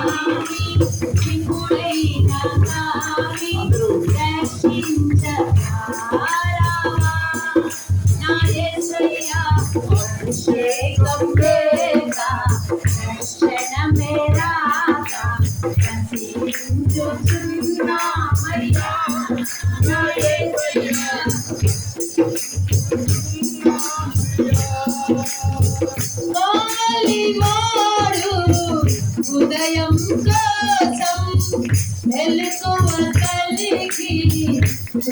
Thank you.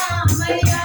నశించుచున్నామయ్యా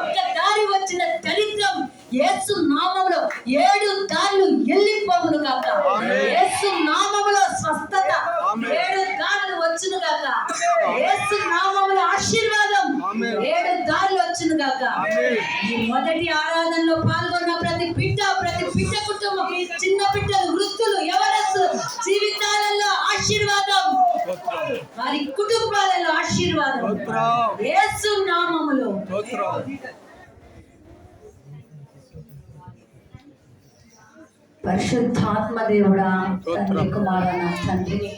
ఒక్కసారి వచ్చిన దరిద్రం యేసు నామంలో ఏడు దారులు వెళ్ళిపోవును గాక. యేసు నామంలో స్వస్థత ఏడు దారులు వచ్చును గాక. యేసు నామంలో ఆశీర్వాదం ఏడు దారులు వచ్చును గాక. ఈ మొదటి ఆరాధనలో పాల్గొన్న ప్రతి బిడ్డ ప్రతి వారి కుటుంబాలలో ఆశీర్వాదం. యేసు నామములో. పరిశుద్ధాత్మ దేవుడా తండ్రి కుమారుడ తండ్రి నీ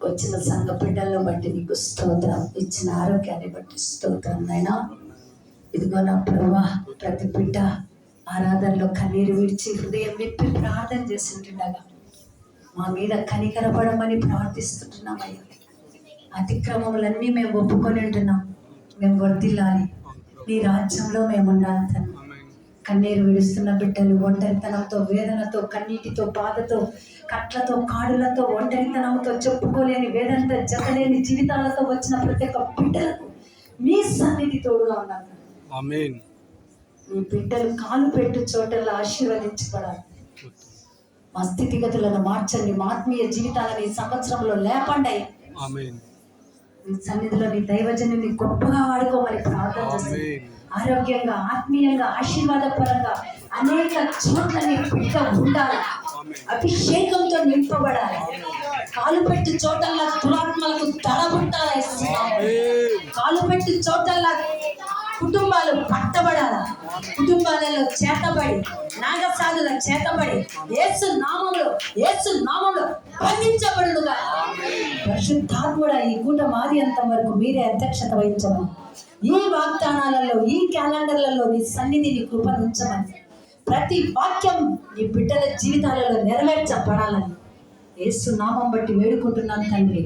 వచ్చిన సంఘ బిడ్డలను బట్టి నీకు స్తోత్రం. ఇచ్చిన ఆరోగ్యాన్ని బట్టి స్తోత్రం నైనా ఇదిగో నా ప్రభా ప్రతి బిడ్డ ఆరాధనలో కన్నీరు విడిచి హృదయం విప్పి ప్రార్థన చేస్తుంటుండగా మా మీద కనికరపడమని ప్రార్థిస్తుంటున్నామయ్యా. అతిక్రమములన్నీ మేము ఒప్పుకొని ఉంటున్నాం. మేము వర్దిల్లాలి నీ రాజ్యంలో మేము ఉండాలి తండ్రి. కన్నీరు విడుస్తున్న బిడ్డలు ఒంటరితనంతో వేదనతో కన్నీటితో బాధతో కట్లతో కాడులతో ఒంటరితనంతో చెప్పుకోలేని వేదనతో జతలేని జీవితాలతో వచ్చిన ప్రతి ఒక్క బిడ్డలకు మీ సన్నిధి తోడుగా ఆమేన్. మీ బిడ్డలు కాలు పెట్టు చోటల్లో ఆశీర్వదించబడాలి. మా స్థితిగతులను మార్చండి. మా ఆత్మీయ జీవితాలను ఈ సంవత్సరంలో లేపండి. సన్నిధిలో నీ దైవజనుని గొప్పగా వాడుకోమని ప్రార్థన ఆరోగ్యంగా ఆత్మీయంగా ఆశీర్వాదపరంగా అనేక చోట్ల నీ బిడ్డ ఉండాలి. అభిషేకంతో నింపబడాలి. కాలు పెట్టి చోటల్లా దురాత్మలకు తల పుట్టాలి కాలు పెట్టి చోటల్లా కుటుంబాలు పట్టబడాల కుటుంబాలలో చేతబడి నాగసాధుల చేతబడి ఏసు నామంలో ఏసు నామంలో బంధించబడుగా పరిశుద్ధాత్ముడా ఈ కూట మారి అంత వరకు మీరే అధ్యక్షత వహించమని. ఈ వాగ్దానాలలో ఈ క్యాలెండర్లలో నీ సన్నిధిని కృపను ఉంచమని ప్రతి వాక్యం నీ బిడ్డల జీవితాలలో నెరవేర్చబడాలని. ఏసు నామం బట్టి వేడుకుంటున్నాను తండ్రి.